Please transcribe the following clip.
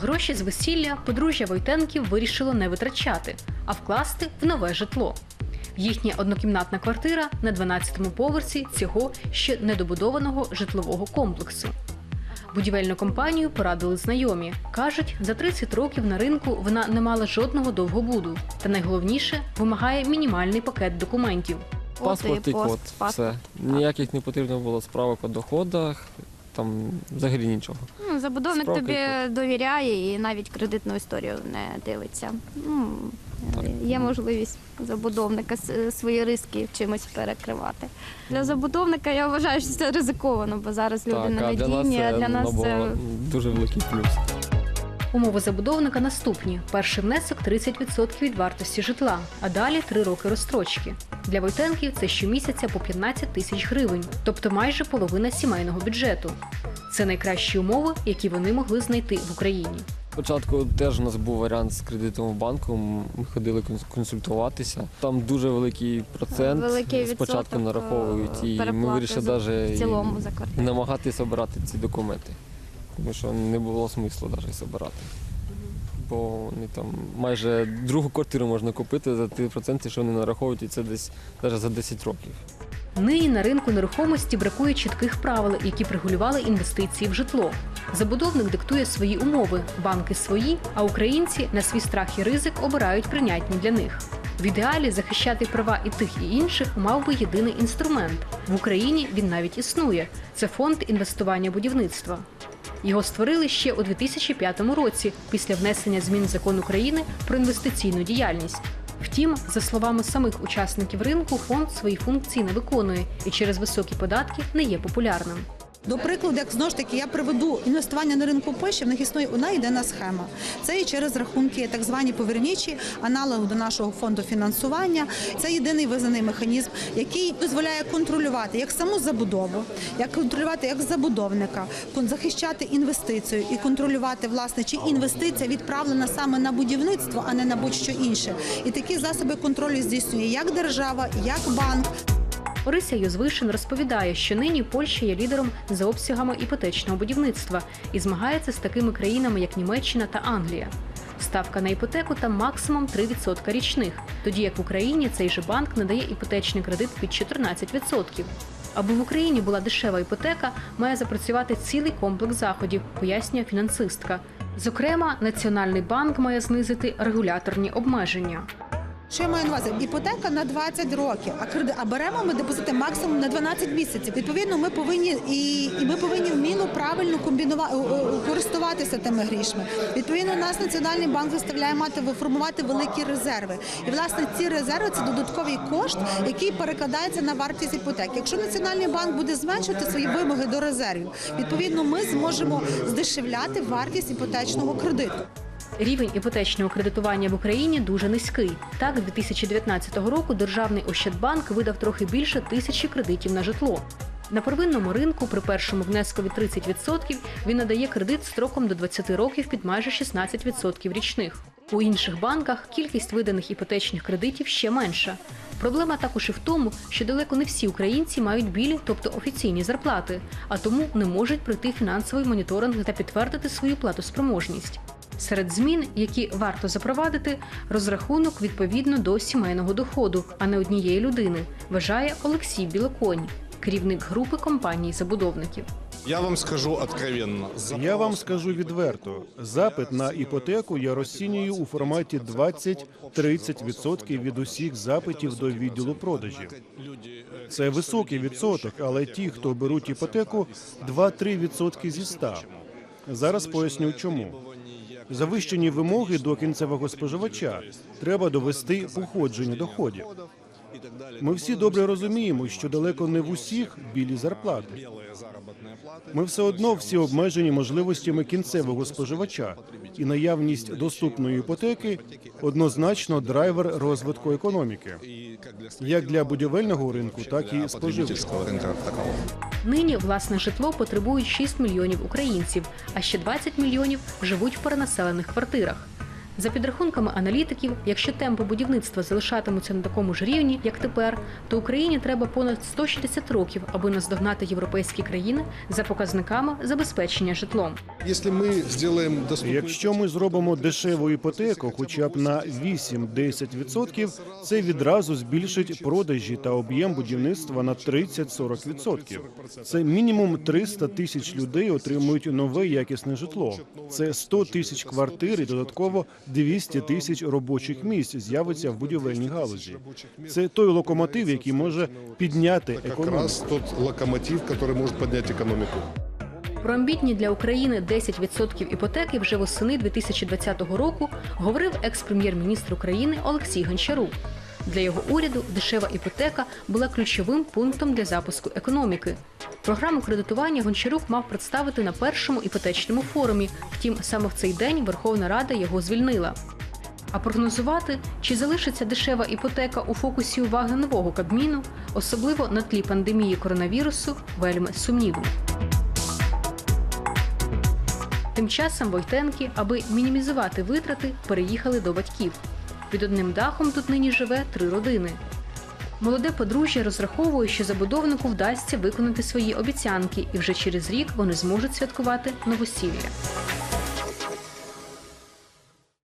Гроші з весілля подружжя Войтенків вирішило не витрачати, а вкласти в нове житло. Їхня однокімнатна квартира на 12-му поверсі цього ще недобудованого житлового комплексу. Будівельну компанію порадили знайомі. Кажуть, за 30 років на ринку вона не мала жодного довгобуду. Та найголовніше вимагає мінімальний пакет документів. Паспорт і код. Все. Ніяких не потрібно було справок по доходах, там взагалі нічого. Ну, забудовник Справка тобі і довіряє і навіть кредитну історію не дивиться. Ну, є можливість забудовника с- свої риски чимось перекривати. Для забудовника я вважаю, що це ризиковано, бо зараз люди на а для нас а для нас це дуже великий плюс. Умови забудовника наступні: перший внесок 30% від вартості житла, а далі 3 роки розстрочки. Для Войтенків це щомісяця по 15 тисяч гривень, тобто майже половина сімейного бюджету. Це найкращі умови, які вони могли знайти в Україні. Спочатку теж у нас був варіант з кредитом в банку. Ми ходили консультуватися. Там дуже великий процент великий спочатку нараховують, е, і ми вирішили навіть намагатися обирати ці документи. Тому що не було смислу навіть збирати. Бо вони там майже другу квартиру можна купити за 3%, що вони нараховують, і це десь навіть за 10 років. Нині на ринку нерухомості бракує чітких правил, які регулювали інвестиції в житло. Забудовник диктує свої умови, банки свої, а українці на свій страх і ризик обирають прийнятні для них. В ідеалі захищати права і тих, і інших мав би єдиний інструмент. В Україні він навіть існує. Це фонд інвестування будівництва. Його створили ще у 2005 році після внесення змін в закон України про інвестиційну діяльність. Втім, за словами самих учасників ринку, фонд свої функції не виконує і через високі податки не є популярним. До прикладу, як знову ж таки я приведу інвестування на ринку Польщі, в них існує одна єдина схема. Це і через рахунки, так звані повернічі, аналог до нашого фонду фінансування. Це єдиний визнаний механізм, який дозволяє контролювати як саму забудову, як контролювати як забудовника, захищати інвестицію і контролювати власне, чи інвестиція відправлена саме на будівництво, а не на будь-що інше. І такі засоби контролю здійснює як держава, як банк. Орися Йозвишин розповідає, що нині Польща є лідером за обсягами іпотечного будівництва і змагається з такими країнами, як Німеччина та Англія. Ставка на іпотеку там максимум 3% річних, тоді як в Україні цей же банк надає іпотечний кредит під 14%. Аби в Україні була дешева іпотека, має запрацювати цілий комплекс заходів, пояснює фінансистка. Зокрема, Національний банк має знизити регуляторні обмеження. Що я маю на увазі? Іпотека на 20 років, а кредит, а беремо ми депозити максимум на 12 місяців. Відповідно, ми повинні і, і ми повинні вміло правильно комбінувати користуватися тими грішми. Відповідно, нас національний банк заставляє мати формувати великі резерви. І власне ці резерви це додатковий кошт, який перекладається на вартість іпотеки. Якщо національний банк буде зменшувати свої вимоги до резервів, відповідно, ми зможемо здешевляти вартість іпотечного кредиту. Рівень іпотечного кредитування в Україні дуже низький. Так, з 2019 року державний Ощадбанк видав трохи більше тисячі кредитів на житло. На первинному ринку при першому внеску від 30% він надає кредит строком до 20 років під майже 16% річних. У інших банках кількість виданих іпотечних кредитів ще менша. Проблема також і в тому, що далеко не всі українці мають білі, тобто офіційні зарплати, а тому не можуть пройти фінансовий моніторинг та підтвердити свою платоспроможність. Серед змін, які варто запровадити, розрахунок відповідно до сімейного доходу, а не однієї людини, вважає Олексій Білоконь, керівник групи компаній забудовників. Я вам скажу откровенно. Я вам скажу відверто: запит на іпотеку я розцінюю у форматі 20-30% від усіх запитів до відділу продажів. Це високий відсоток, але ті, хто беруть іпотеку, 2-3% зі 100. Зараз поясню, чому. Завищені вимоги до кінцевого споживача треба довести походження доходів. Ми всі добре розуміємо, що далеко не в усіх білі зарплати. Ми все одно всі обмежені можливостями кінцевого споживача, і наявність доступної іпотеки однозначно драйвер розвитку економіки, як для будівельного ринку, так і споживчого. такового. Нині власне житло потребують 6 мільйонів українців, а ще 20 мільйонів живуть в перенаселених квартирах. За підрахунками аналітиків, якщо темпи будівництва залишатимуться на такому ж рівні, як тепер, то Україні треба понад 160 років, аби наздогнати європейські країни за показниками забезпечення житлом. Якщо ми зробимо дешеву іпотеку, хоча б на 8-10%, це відразу збільшить продажі та об'єм будівництва на 30-40%. Це мінімум 300 тисяч людей отримують нове якісне житло. Це 100 тисяч квартир і додатково 200 тисяч робочих місць з'явиться в будівельній галузі. Це той локомотив, який може підняти економіку. раз тот локомотив, который может поднять экономику. Про амбітні для України 10% іпотеки вже восени 2020 року говорив екс-прем'єр-міністр України Олексій Гончарук. Для його уряду дешева іпотека була ключовим пунктом для запуску економіки. Програму кредитування Гончарук мав представити на першому іпотечному форумі. Втім, саме в цей день Верховна Рада його звільнила. А прогнозувати, чи залишиться дешева іпотека у фокусі уваги нового кабміну, особливо на тлі пандемії коронавірусу, вельми сумнівно. Тим часом Войтенки, аби мінімізувати витрати, переїхали до батьків. Під одним дахом тут нині живе три родини. Молоде подружжя розраховує, що забудовнику вдасться виконати свої обіцянки, і вже через рік вони зможуть святкувати новосілля.